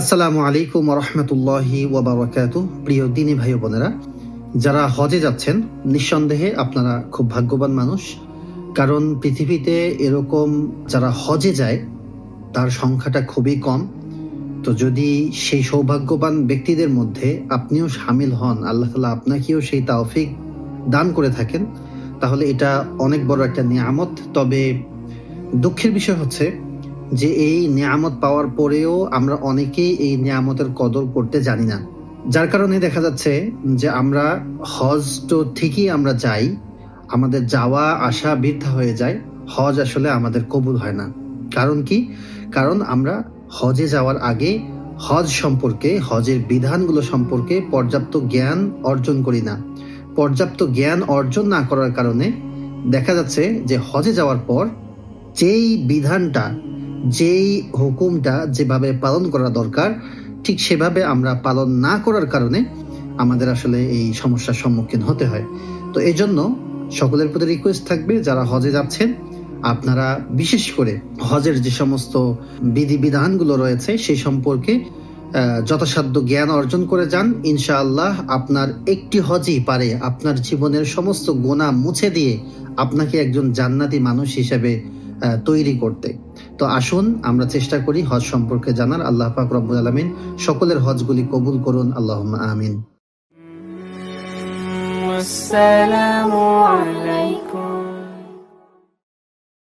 আসসালামু আলাইকুম রহমতুল্লাহি ওবরাকাত প্রিয় দিনী ভাই বোনেরা, যারা হজে যাচ্ছেন, নিঃসন্দেহে আপনারা খুব ভাগ্যবান মানুষ। কারণ পৃথিবীতে এরকম যারা হজে যায়, তার সংখ্যাটা খুবই কম। তো যদি সেই সৌভাগ্যবান ব্যক্তিদের মধ্যে আপনিও সামিল হন, আল্লাহ তালা আপনাকেও সেই তাওফিক দান করে থাকেন, তাহলে এটা অনেক বড় একটা নিয়ামত। তবে দুঃখের বিষয় হচ্ছে যে এই নিয়ামত পাওয়ার পরেও আমরা অনেকেই এই নিয়ামতের কদর করতে জানি না। যার কারণে দেখা যাচ্ছে যে আমরা হজ তো ঠিকই আমরা যাই, আমাদের যাওয়া, আসা বৃদ্ধা হয়ে যায়, হজ আসলে আমাদের কবুল হয় না। কারণ কি? কারণ আমরা হজে যাওয়ার আগে হজ সম্পর্কে, হজের বিধানগুলো সম্পর্কে পর্যাপ্ত জ্ঞান অর্জন করি না। পর্যাপ্ত জ্ঞান অর্জন না করার কারণে দেখা যাচ্ছে যে হজে যাওয়ার পর যেই বিধানটা যেই হুকুমটা যেভাবে পালন করা দরকার, ঠিক সেভাবে আমরা পালন না করার কারণে আমাদের আসলে এই সমস্যার সম্মুখীন হতে হয়। তো এই জন্য সকলের প্রতি রিকোয়েস্ট থাকবে, যারা হজে যাচ্ছেন, আপনারা বিশেষ করে হজের যে সমস্ত বিধিবিধানগুলো রয়েছে সেই সম্পর্কে যথাসাধ্য জ্ঞান অর্জন করে যান। ইনশাআল্লাহ আপনার একটি হজই পারে। আপনার জীবনের সমস্ত গোনা মুছে দিয়ে আপনাকে একজন জান্নাতি মানুষ হিসেবে তৈরি করতে। তো আসুন আমরা চেষ্টা করি হজ সম্পর্কে জানার আল্লাহ পাক রব্বুল আলামিন সকলের হজগুলি কবুল করুন আল্লাহ আমিন والسلام عليكم